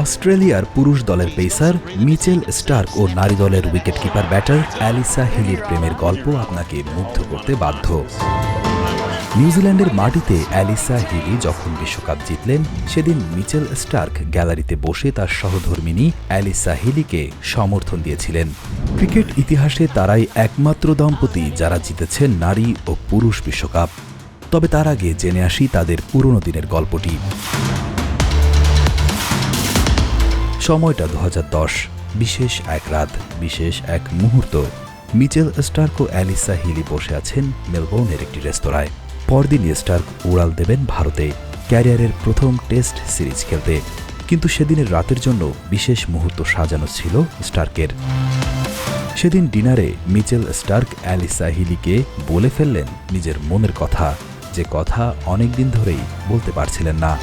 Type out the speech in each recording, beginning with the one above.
অস্ট্রেলিয়ার পুরুষ দলের পেসার, মিচেল স্টার্ক ও নারী দলের উইকেটকিপার ব্যাটার অ্যালিসা হিলির প্রেমের গল্প আপনাকে মুগ্ধ করতে বাধ্য। নিউজিল্যান্ডের মাটিতে অ্যালিসা হিলি যখন বিশ্বকাপ জিতলেন, সেদিন মিচেল স্টার্ক গ্যালারিতে বসে তার সহধর্মিনী অ্যালিসা হিলিকে সমর্থন দিয়েছিলেন। ক্রিকেট ইতিহাসে তারাই একমাত্র দম্পতি যারা জিতেছেন নারী ও পুরুষ বিশ্বকাপ। তবে তার আগে জেনে আসি তাদের পুরনো দিনের গল্পটি। সময়টা দু বিশেষ এক রাত, বিশেষ এক মুহূর্ত। মিচেল স্টার্ক ও অ্যালিসা হিলি বসে আছেন মেলবোর্নের একটি রেস্তোরাঁয়। পরদিন স্টার্ক উড়াল দেবেন ভারতে, ক্যারিয়ারের প্রথম টেস্ট সিরিজ খেলতে। কিন্তু সেদিনের রাতের জন্য বিশেষ মুহূর্ত সাজানো ছিল স্টার্কের। সেদিন ডিনারে মিচেল স্টার্ক অ্যালিসা হিলিকে বলে ফেললেন নিজের মনের কথা, যে কথা অনেকদিন ধরেই বলতে পারছিলেন না।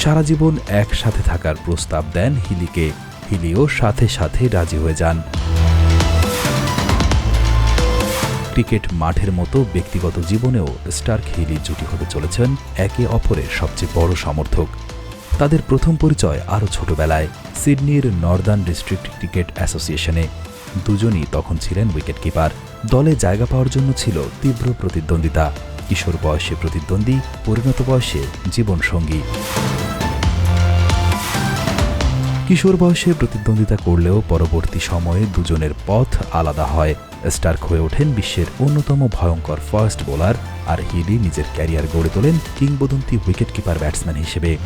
সারা জীবন একসাথে থাকার প্রস্তাব দেন হিলিকে। হিলিও সাথে সাথে রাজি হয়ে যান। ক্রিকেট মাঠের মতো ব্যক্তিগত জীবনেও স্টার্ক হিলি জুটি হতে চলেছেন একে অপরের সবচেয়ে বড় সমর্থক। তাদের প্রথম পরিচয় আরও ছোটবেলায়, সিডনির নর্দার্ন ডিস্ট্রিক্ট ক্রিকেট অ্যাসোসিয়েশনে। দুজনই তখন ছিলেন উইকেটকিপার। দলে জায়গা পাওয়ার জন্য ছিল তীব্র প্রতিদ্বন্দ্বিতা। কিশোর বয়সে প্রতিদ্বন্দ্বী, পরিণত বয়সে জীবনসঙ্গী। কিশোর বয়সে প্রতিদ্বন্দ্বিতা করলেও পরবর্তী সময়ে দুজনের পথ আলাদা হয়। স্টার্ক হয়ে ওঠেন বিশ্বের অন্যতম ভয়ঙ্কর ফার্স্ট বোলার আর হিলি নিজের ক্যারিয়ার গড়ে তোলেন কিংবদন্তি উইকেটকিপার ব্যাটসম্যান হিসেবে।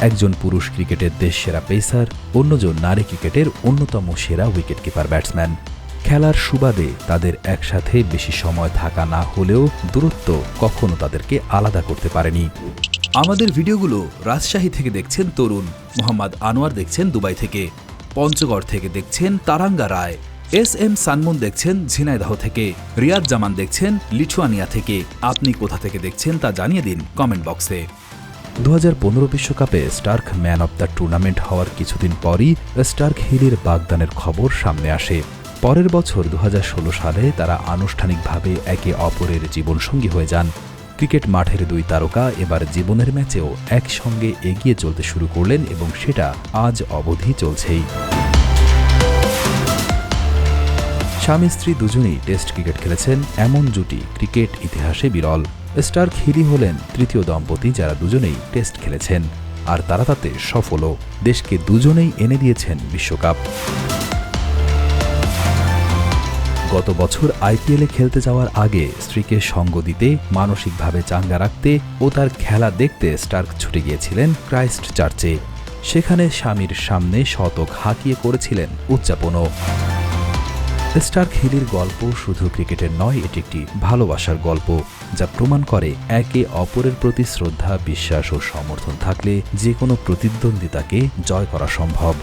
একজন পুরুষ ক্রিকেটের দেশ সেরা পেসার, অন্যজন নারী ক্রিকেটের অন্যতম সেরা উইকেটকিপার ব্যাটসম্যান। খেলার সুবাদে তাদের একসাথে বেশি সময় থাকা না হলেও দূরত্ব কখনো তাদেরকে আলাদা করতে পারেনি। আমাদের ভিডিওগুলো রাজশাহী থেকে দেখছেন তরুণ, মোহাম্মদ আনোয়ার দেখছেন দুবাই থেকে, পঞ্চগড় থেকে দেখছেন তারাঙ্গা রায়, এস এম সানমুন দেখছেন ঝিনাইদহ থেকে রিয়াদ জামান দেখছেন লিথুয়ানিয়া থেকে। আপনি কোথা থেকে দেখছেন তা জানিয়ে দিন কমেন্ট বক্সে। দু হাজার বিশ্বকাপে Starc man of the tournament হওয়ার কিছুদিন পরই স্টার্ক হিলির বাগদানের খবর সামনে আসে। পরের বছর দু হাজার ষোলো সালে তারা আনুষ্ঠানিকভাবে একে অপরের জীবনসঙ্গী হয়ে যান। ক্রিকেট মাঠের দুই তারকা এবার জীবনের ম্যাচেও একসঙ্গে এগিয়ে চলতে শুরু করলেন এবং সেটা আজ অবধি চলছেই। স্বামী স্ত্রী দুজনেই টেস্ট ক্রিকেট খেলেছেন, এমন জুটি ক্রিকেট ইতিহাসে বিরল। স্টার্ক হিলি হলেন তৃতীয় দম্পতি যারা দুজনেই টেস্ট খেলেছেন, আর তারা তাতে সফলও। দেশকে দুজনেই এনে দিয়েছেন বিশ্বকাপ। গত বছর আইপিএলে খেলতে যাওয়ার আগে স্ত্রীকে সঙ্গ দিতে, মানসিকভাবে চাঙ্গা রাখতে ও তার খেলা দেখতে স্টার্ক ছুটে গিয়েছিলেন ক্রাইস্ট চার্চে। সেখানে স্বামীর সামনে শতক হাঁকিয়ে করেছিলেন উদযাপনও। স্টার্ক হিলির গল্প শুধু ক্রিকেটের নয়, এটি একটি ভালোবাসার গল্প, যা প্রমাণ করে একে অপরের প্রতি শ্রদ্ধা, বিশ্বাস ও সমর্থন থাকলে যে কোনো প্রতিদ্বন্দ্বিতাকে জয় করা সম্ভব।